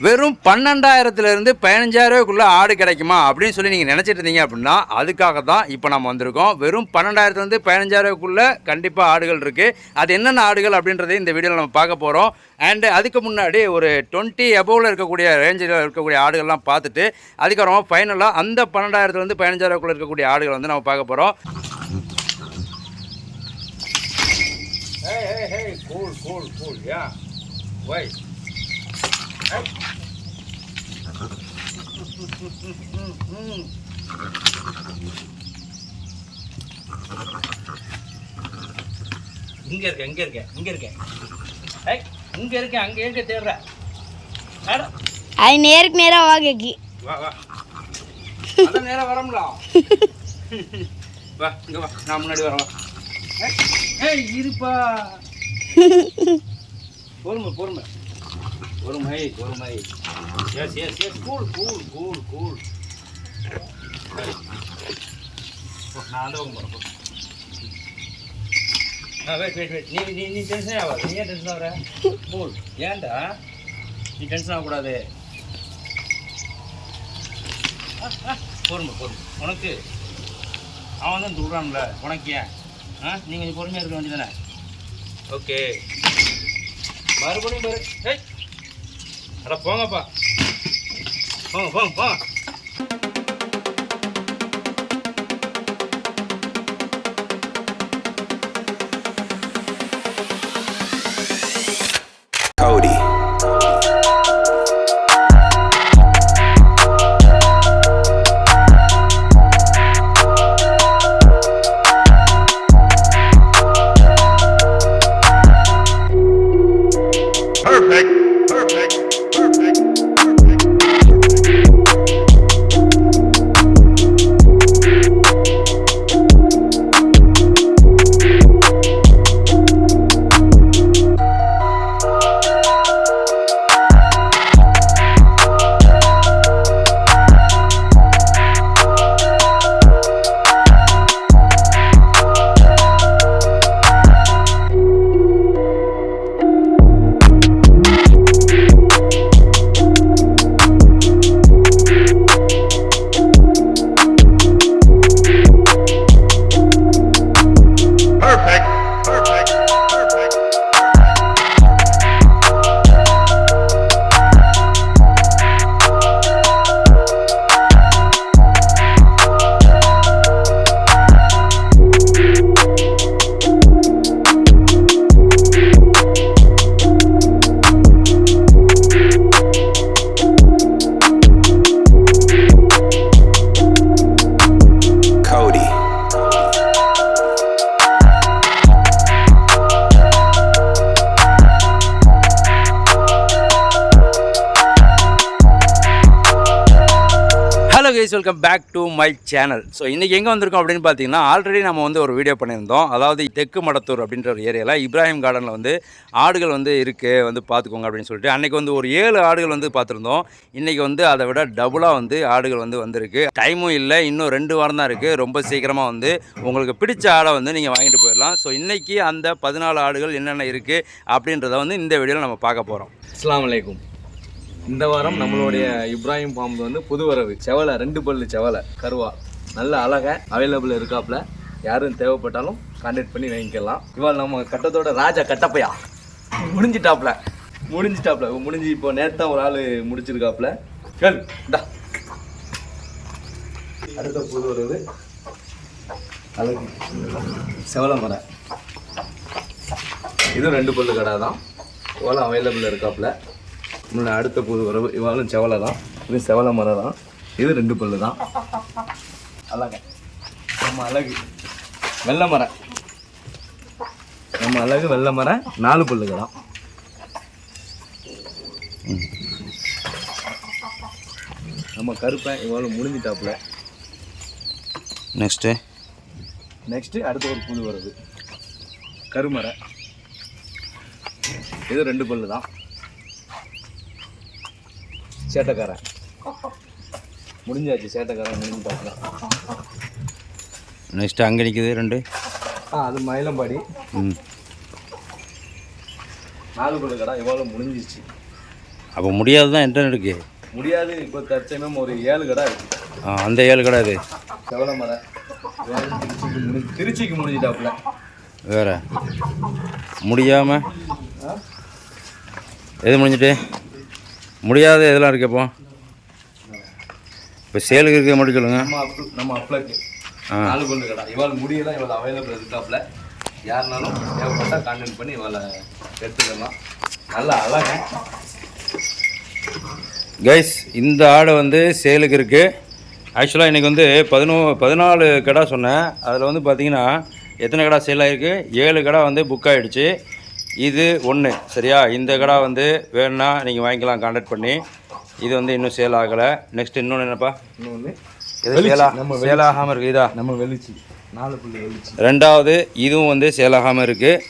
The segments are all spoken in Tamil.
வெறும் பன்னெண்டாயிரத்துலேருந்து பதினஞ்சாயிரரூவாய்க்குள்ளே ஆடு கிடைக்குமா அப்படின்னு சொல்லி நீங்கள் நினச்சிட்டு இருந்தீங்க அப்படின்னா அதுக்காக தான் இப்போ நம்ம வந்திருக்கோம் வெறும் பன்னெண்டாயிரத்துலேருந்து பதினஞ்சாயிரரூவாய்க்குள்ளே கண்டிப்பாக ஆடுகள் இருக்குது அது என்னென்ன ஆடுகள் அப்படின்றதை இந்த வீடியோவில் நம்ம பார்க்க போகிறோம் அண்டு அதுக்கு முன்னாடி ஒரு டுவெண்ட்டி எபோவில் இருக்கக்கூடிய ரேஞ்சில் இருக்கக்கூடிய ஆடுகள்லாம் பார்த்துட்டு அதுக்கப்புறமா ஃபைனலாக அந்த பன்னெண்டாயிரத்துலேருந்து பதினஞ்சாயிரரூவாய்க்குள்ளே இருக்கக்கூடிய ஆடுகள் வந்து நம்ம பார்க்க போகிறோம் Hey, hey, hey, cool, cool, cool, yeah. Wait. இங்க இருக்க இங்க இருக்க இங்க இருக்க. ஏய் இங்க இருக்க அங்க இருக்க தேடுற. அட, அது நேருக்கு நேராக வாங்கி வா வா. அதான் நேரா வரமுல. வா இங்க வா. நான் முன்னாடி வரேன் வா. ஏய் இருப்பா. பொறுமை பொறுமை. பொறுமை பொறுமை yes yes yes cool cool cool cool நான் தான் பக்கம். போகிறேன் ஆ வெயிட் வெயிட் வெயிட் நீ நீ நீ டென்ஷன் ஆகாது. நீ ஏன் டென்ஷன் ஆகிற? கூல் ஏன்டா? நீ டென்ஷன் ஆகக்கூடாது. ஆ, ஆ, பொறுமை பொறுமை. உனக்கு? அவன் தான் சொல்கிறான்ல உனக்கு ஏன்? ஆ நீங்கள் கொஞ்சம் பொறுமையாக இருக்க வேண்டியதானே ஓகே மறுபடியும் பாரு ஏய்! அட போங்கப்பா. போங்க போங்க போங்க guys welcome back to my channel so இன்றைக்கி எங்கே வந்திருக்கோம் அப்படின்னு பார்த்தீங்கன்னா ஆல்ரெடி நம்ம வந்து ஒரு வீடியோ பண்ணியிருந்தோம். அதாவது தெற்கு மடத்தூர் அப்படின்ற ஒரு ஏரியாவில் இப்ராஹிம் கார்டனில் வந்து ஆடுகள் வந்து இருக்குது வந்து பார்த்துக்கோங்க அப்படின்னு சொல்லிட்டு. அன்றைக்கி வந்து ஒரு ஏழு ஆடுகள் வந்து பார்த்துருந்தோம் இன்றைக்கி வந்து அதை விட டபுளாக வந்து ஆடுகள் வந்து வந்திருக்கு. டைமும் இல்லை இன்னும் ரெண்டு வாரம் தான் இருக்குது ரொம்ப சீக்கிரமாக வந்து உங்களுக்கு பிடிச்ச ஆடை வந்து நீங்கள் வாங்கிட்டு போயிடலாம். ஸோ இன்றைக்கி அந்த பதினாலு ஆடுகள் என்னென்ன இருக்குது அப்படின்றத வந்து இந்த வீடியோவில் நம்ம பார்க்க போகிறோம் அஸ்லாம் அலைக்கும். இந்த வாரம் நம்மளுடைய இப்ராஹிம் பாம்பு வந்து புது வரவு. செவலை ரெண்டு பல்லு செவலை. கருவா. நல்ல அழகா அவைலபிள் இருக்காப்புல. யாரும் தேவைப்பட்டாலும் கான்டாக்ட் பண்ணி வாங்கிக்கலாம். இவாள் நம்ம கட்டத்தோட ராஜா கட்டப்பையா? முடிஞ்சிட்டாப்ல முடிஞ்சிட்டாப்ல முடிஞ்சு இப்போ நேத்தான் ஒரு ஆள் முடிச்சிருக்காப்ல கேள் டா அடுத்த புது வரவு. அழகு. செவலை மரம் இதுவும் ரெண்டு பல்லு கடை தான். ஓலம் அவைலபிள் இருக்காப்புல. இன்னொன்று அடுத்த புது வரவு இவாளும் செவலை தான். இது செவலை மரம் தான். இது ரெண்டு பல்லு தான். அழக. நம்ம அழகு. வெள்ளை மரம். நம்ம அழகு வெள்ளை மரம் நாலு பல்லுங்க தான். நம்ம கருப்பேன் இவாளும் முடிஞ்சிட்டாப்புல. நெக்ஸ்ட்டு நெக்ஸ்ட்டு அடுத்த ஒரு புது வருது கருமரை. இது ரெண்டு பல்லு தான். சேட்டைக்காரன். முடிஞ்சாச்சு சேட்டைக்காரன் முடிஞ்சுட்டாப்புல நெக்ஸ்ட்டு அங்கே நிற்குது ரெண்டு. ஆ அது மயிலம்பாடி. ம். நாலு பல்லு கடை எவ்வளோ முடிஞ்சிச்சு அப்போ முடியாது தான் இருக்கு. முடியாது இப்போ தற்சமயம் ஒரு ஏழு கடை இருக்கு. ஆ, அந்த ஏழு கடை இது செவல மலை வேற திருச்சிக்கு முடி திருச்சிக்கு முடிஞ்சிட்டாப்புல. வேற. முடியாமல் எது முடிஞ்சிட்டு? முடியாத எதெல்லாம் இருக்கு இப்போ இப்போ சேலுக்கு இருக்க மட்டும் சொல்லுங்கள் நம்ம அப்ளு நம்ம அப்ளக்கு. நாலு கொண்டு கடை. இவாள் முடியெல்லாம் இவ்வளோ அவைலபிள் இருக்காப்புல. யாருனாலும் தேவைப்பட்டா கான்டெக்ட் பண்ணி இவளை எடுத்துக்கலாம். நல்லா அழகா. கைஸ் இந்த ஆடு வந்து சேலுக்கு இருக்குது ஆக்சுவலாக இன்றைக்கி வந்து பதினோ பதினாலு கடை சொன்னேன். அதில் வந்து பார்த்தீங்கன்னா எத்தனை கடை சேல் ஆகிருக்கு ஏழு கடை வந்து புக் ஆகிடுச்சு இது ஒன்று சரியா? இந்த கடை வந்து வேணும்னா நீங்கள் வாங்கிக்கலாம் கான்டாக்ட் பண்ணி. இது வந்து இன்னும் சேல் ஆகலை. நெக்ஸ்ட் இன்னொன்று என்னப்பா? இன்னொன்று இது சேலா சேல் ஆகாமல் இருக்குது? இதா நம்ம வெளிச்சி. நாலு புள்ளி வெளிச்சி. ரெண்டாவது இதுவும் வந்து சேல் ஆகாமல் இருக்குது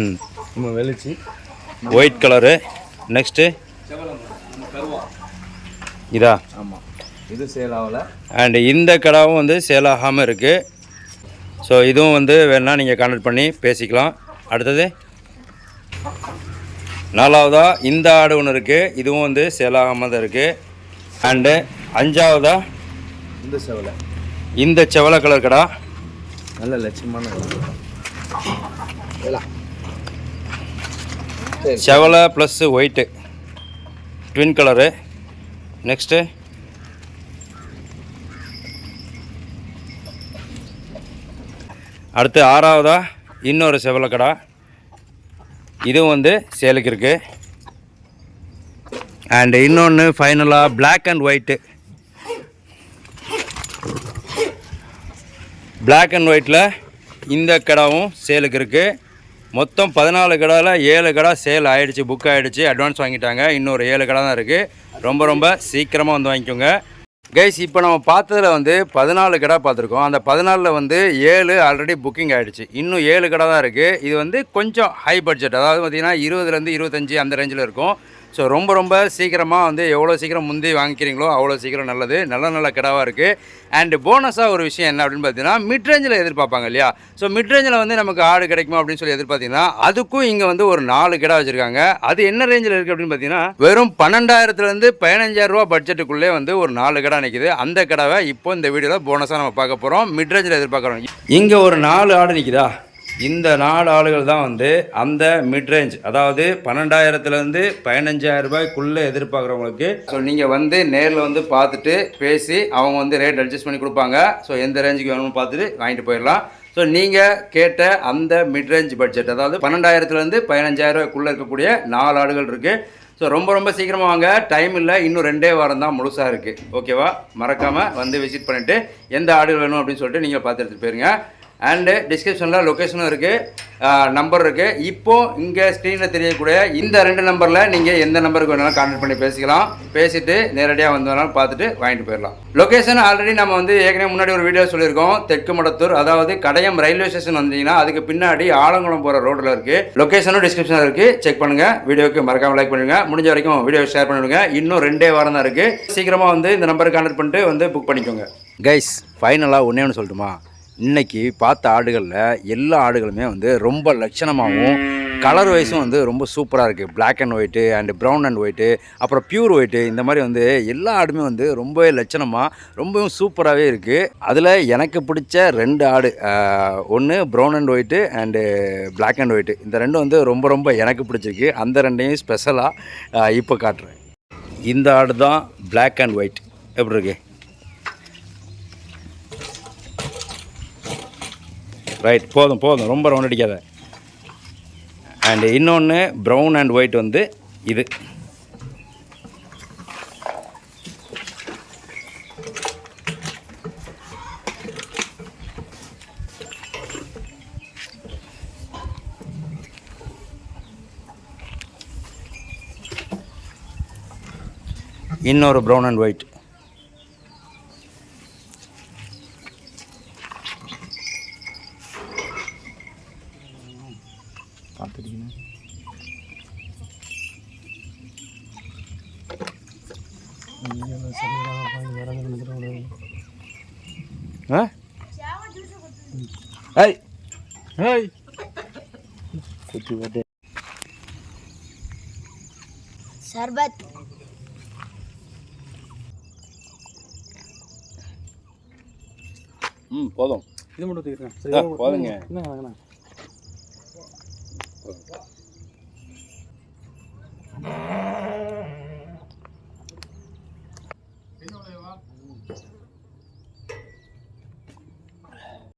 ம். நம்ம வெளிச்சி. ஒயிட் கலரு நெக்ஸ்ட்டு இதா? ஆமாம் இது சேல் ஆகலை. அண்ட் இந்த கடாவும் வந்து சேல் ஆகாமல் இருக்குது ஸோ இதுவும் வந்து வேணால் நீங்கள் கான்டாக்ட் பண்ணி பேசிக்கலாம். அடுத்தது. நாலாவதா இந்த ஆடு ஒன்று இருக்குது இதுவும் வந்து சேல் ஆகாமல் தான் இருக்குது அண்டு அஞ்சாவதா இந்த செவலை. இந்த செவலை கலர் கடா? நல்ல லட்சியமான செவலை. Plus white twin colour next அடுத்து ஆறாவதா இன்னொரு செவலை கடா. இதுவும் வந்து சேலுக்கு இருக்குது அண்டு இன்னொன்று ஃபைனலாக black and white black and ஒயிட்டில் இந்த கடாவும் சேலுக்கு இருக்குது மொத்தம் பதினாலு கடாவில் ஏழு கடை சேல் ஆகிடுச்சி புக் ஆகிடுச்சு அட்வான்ஸ் வாங்கிட்டாங்க. இன்னொரு ஏழு கடை தான் இருக்குது ரொம்ப ரொம்ப சீக்கிரமாக வந்து வாங்கிக்கோங்க. கைஸ் இப்போ நம்ம பார்த்ததுல வந்து பதினாலு கடை பார்த்துருக்கோம். அந்த பதினாலில் வந்து ஏழு ஆல்ரெடி புக்கிங் ஆகிடுச்சு இன்னும் ஏழு கடை தான் இருக்குது இது வந்து கொஞ்சம் ஹை பட்ஜெட் அதாவது பார்த்திங்கன்னா இருபதுலேருந்து இருபத்தஞ்சி அந்த ரேஞ்சில் இருக்கும். ஸோ ரொம்ப ரொம்ப சீக்கிரமாக வந்து எவ்வளோ சீக்கிரம் முந்தி வாங்கிக்கிறீங்களோ அவ்வளோ சீக்கிரம் நல்லது. நல்ல நல்ல கிடாவாக இருக்குது அண்டு போனஸாக ஒரு விஷயம் என்ன அப்படின்னு பார்த்தீங்கன்னா மிட் ரேஞ்சில் எதிர்பார்ப்பாங்க இல்லையா? ஸோ மிட் ரேஞ்சில் வந்து நமக்கு ஆடு கிடைக்குமா அப்படின்னு சொல்லி எதிர்பார்த்தீங்கன்னா அதுக்கும் இங்கே வந்து ஒரு நாலு கிடா வச்சுருக்காங்க. அது என்ன ரேஞ்சில் இருக்குது அப்படின்னு பார்த்தீங்கன்னா வெறும் பன்னெண்டாயிரத்துலேருந்து பதினஞ்சாயிரம் ரூபா பட்ஜெட்டுக்குள்ளே வந்து ஒரு நாலு கடை நிற்கிது அந்த கடாவை இப்போ இந்த வீடியோவில் போனஸாக நம்ம பார்க்க போகிறோம் மிட் ரேஞ்சில் எதிர்பார்க்குறோம். இங்கே ஒரு நாலு ஆடு நிற்கிதா இந்த நாலு ஆளுகள் தான் வந்து அந்த மிட்ரேஞ்ச் அதாவது பன்னெண்டாயிரத்துலேருந்து பதினஞ்சாயிரம் ரூபாய்க்குள்ளே எதிர்பார்க்குறவங்களுக்கு ஸோ நீங்கள் வந்து நேரில் வந்து பார்த்துட்டு பேசி அவங்க வந்து ரேட் அட்ஜஸ்ட் பண்ணி கொடுப்பாங்க. ஸோ எந்த ரேஞ்சுக்கு வேணும்னு பார்த்துட்டு வாங்கிட்டு போயிடலாம். ஸோ நீங்கள் கேட்ட அந்த மிட்ரேஞ்ச் பட்ஜெட் அதாவது பன்னெண்டாயிரத்துலேருந்து பதினஞ்சாயிரம் ரூபாய்க்குள்ளே இருக்கக்கூடிய நாலு ஆடுகள் இருக்குது ஸோ ரொம்ப ரொம்ப சீக்கிரமாக வாங்க. டைம் இல்லை. இன்னும் ரெண்டே வாரம் தான் முழுசாக இருக்குது ஓகேவா மறக்காமல் வந்து விசிட் பண்ணிவிட்டு எந்த ஆடுகள் வேணும் அப்படின்னு சொல்லிட்டு நீங்கள் பார்த்து எடுத்துகிட்டு போயிருங்க. அண்டு டிஸ்கிரிப்ஷனில் லொக்கேஷனும் இருக்குது நம்பர் இருக்குது இப்போது இங்கே ஸ்க்ரீனில் தெரியக்கூடிய இந்த ரெண்டு நம்பரில் நீங்கள் எந்த நம்பருக்கு வேணாலும் கான்டாக்ட் பண்ணி பேசிக்கலாம். பேசிட்டு நேரடியாக வந்து வேணாலும் பார்த்துட்டு வாங்கிட்டு போயிடலாம். லொக்கேஷன் ஆல்ரெடி நம்ம வந்து ஏற்கனவே முன்னாடி ஒரு வீடியோ சொல்லியிருக்கோம். தெற்கு மடத்தூர் அதாவது கடையம் ரயில்வே ஸ்டேஷன் வந்தீங்கன்னா அதுக்கு பின்னாடி ஆலங்குளம் போகிற ரோட்டில் இருக்குது லொக்கேஷனும் டிஸ்கிரிப்ஷனில் இருக்குது செக் பண்ணுங்கள் வீடியோக்கு மறக்காமல் லைக் பண்ணுங்கள் முடிஞ்ச வரைக்கும் வீடியோ ஷேர் பண்ணிவிடுங்க இன்னும் ரெண்டே வாரம் தான் இருக்குது சீக்கிரமாக வந்து இந்த நம்பருக்கு கான்டாக்ட் பண்ணிட்டு வந்து புக் பண்ணிக்கோங்க. கைஸ் ஃபைனலாக ஒன்றே ஒன்று சொல்லட்டுமா? இன்னைக்கு பார்த்த ஆடுகளில் எல்லா ஆடுகளுமே வந்து ரொம்ப லட்சணமாகவும் கலர் வைஸும் வந்து ரொம்ப சூப்பராக இருக்குது black and white and brown and white அப்புறம் பியூர் ஒயிட்டு இந்த மாதிரி வந்து எல்லா ஆடுமே வந்து ரொம்பவே லட்சணமாக ரொம்பவும் சூப்பராகவே இருக்குது அதில் எனக்கு பிடிச்ச ரெண்டு ஆடு ஒன்று brown and white and black and white இந்த ரெண்டும் வந்து ரொம்ப ரொம்ப எனக்கு பிடிச்சிருக்கு. அந்த ரெண்டையும் ஸ்பெஷலாக இப்போ காட்டுறேன். இந்த ஆடு தான் பிளாக் அண்ட் ஒயிட் எப்படி இருக்குது ரைட் போதும் போதும். ரொம்ப ரவுண்ட் அடிக்காத. அண்டு இன்னொன்று ப்ரௌன் அண்ட் ஒயிட் வந்து இது. இன்னொரு ப்ரௌன் அண்ட் ஒயிட் சர்பத் ம் போதும். இது மட்டும் சரி போதுங்க. என்ன?